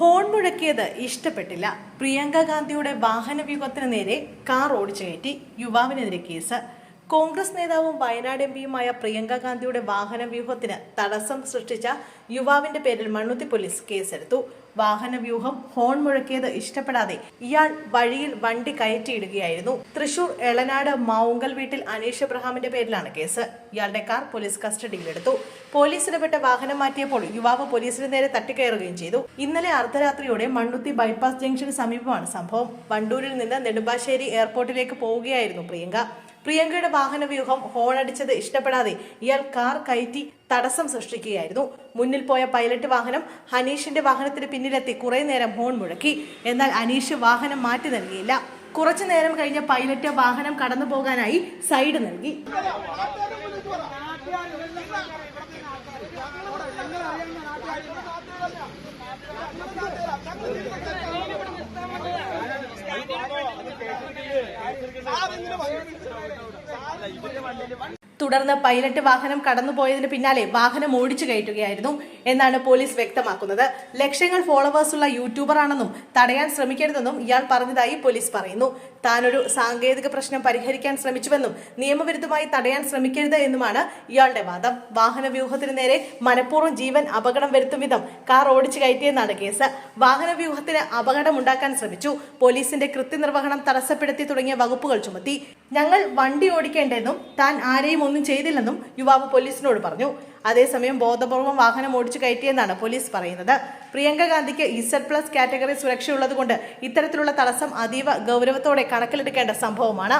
Horn മുഴക്കിയത് ഇഷ്ടപ്പെട്ടില്ല. പ്രിയങ്ക ഗാന്ധിയുടെ വാഹനവ്യൂഹത്തിന് നേരെ കാർ ഓടിച്ചു കയറ്റി യുവാവിനെതിരെ കേസ്. കോൺഗ്രസ് നേതാവും വയനാട് എം പിയുമായ പ്രിയങ്ക ഗാന്ധിയുടെ വാഹന വ്യൂഹത്തിന് തടസ്സം സൃഷ്ടിച്ച യുവാവിന്റെ പേരിൽ മണ്ണുത്തി പോലീസ് കേസെടുത്തു. വാഹന വ്യൂഹം ഹോൺ മുഴക്കിയത് ഇഷ്ടപ്പെടാതെ ഇയാൾ വഴിയിൽ വണ്ടി കയറ്റിയിടുകയായിരുന്നു. തൃശൂർ എളനാട് മാവുങ്കൽ വീട്ടിൽ അനീഷ് എബ്രഹാമിന്റെ പേരിലാണ് കേസ്. ഇയാളുടെ കാർ പോലീസ് കസ്റ്റഡിയിലെടുത്തു. പോലീസ് വാഹനം മാറ്റിയപ്പോൾ യുവാവ് പോലീസിന് നേരെ തട്ടിക്കയറുകയും ചെയ്തു. ഇന്നലെ അർദ്ധരാത്രിയോടെ മണ്ണുത്തി ബൈപ്പാസ് ജംഗ്ഷന് സമീപമാണ് സംഭവം. വണ്ടൂരിൽ നിന്ന് നെടുമ്പാശ്ശേരി എയർപോർട്ടിലേക്ക് പോവുകയായിരുന്നു പ്രിയങ്ക. പ്രിയങ്കയുടെ വാഹനവ്യൂഹം ഹോൺ അടിച്ചത് ഇഷ്ടപ്പെടാതെ ഇയാൾ കാർ കയറ്റി തടസ്സം സൃഷ്ടിക്കുകയായിരുന്നു. മുന്നിൽ പോയ പൈലറ്റ് വാഹനം ഹനീഷിന്റെ വാഹനത്തിന് പിന്നിലെത്തി കുറെ നേരം ഹോൺ മുഴക്കി. എന്നാൽ അനീഷ് വാഹനം മാറ്റി നൽകിയില്ല. കുറച്ചു നേരം കഴിഞ്ഞ പൈലറ്റ് വാഹനം കടന്നു പോകാനായി സൈഡ് നൽകി. ഇതിന്റെ വണ്ടിയിൽ തുടർന്ന് പൈലറ്റ് വാഹനം കടന്നുപോയതിന് പിന്നാലെ വാഹനം ഓടിച്ചു കയറ്റുകയായിരുന്നു എന്നാണ് പോലീസ് വ്യക്തമാക്കുന്നത്. ലക്ഷങ്ങൾ ഫോളോവേഴ്സുള്ള യൂട്യൂബറാണെന്നും തടയാൻ ശ്രമിക്കരുതെന്നും ഇയാൾ പറഞ്ഞതായി പോലീസ് പറയുന്നു. താനൊരു സാങ്കേതിക പ്രശ്നം പരിഹരിക്കാൻ ശ്രമിച്ചുവെന്നും നിയമവിരുദ്ധമായി തടയാൻ ശ്രമിക്കരുത് എന്നുമാണ് ഇയാളുടെ വാദം. വാഹന വ്യൂഹത്തിന് നേരെ മനഃപൂർവം ജീവൻ അപകടം വരുത്തും വിധം കാർ ഓടിച്ചു കയറ്റിയെന്നാണ് കേസ്. വാഹന വ്യൂഹത്തിന് അപകടമുണ്ടാക്കാൻ ശ്രമിച്ചു. പോലീസിന്റെ കൃത്യനിർവഹണം തടസ്സപ്പെടുത്തി തുടങ്ങിയ വകുപ്പുകൾ ചുമത്തി. ഞങ്ങൾ വണ്ടി ഓടിക്കേണ്ടെന്നും താൻ ആരെയും ഒന്നും ചെയ്തില്ലെന്നും യുവാവ് പോലീസിനോട് പറഞ്ഞു. അതേസമയം ബോധപൂർവം വാഹനം ഓടിച്ചു കയറ്റിയെന്നാണ് പോലീസ് പറയുന്നത്. പ്രിയങ്ക ഗാന്ധിക്ക് ഇസഡ് പ്ലസ് കാറ്റഗറി സുരക്ഷയുള്ളതുകൊണ്ട് ഇത്തരത്തിലുള്ള തടസ്സം അതീവ ഗൗരവത്തോടെ കണക്കിലെടുക്കേണ്ട സംഭവമാണ്.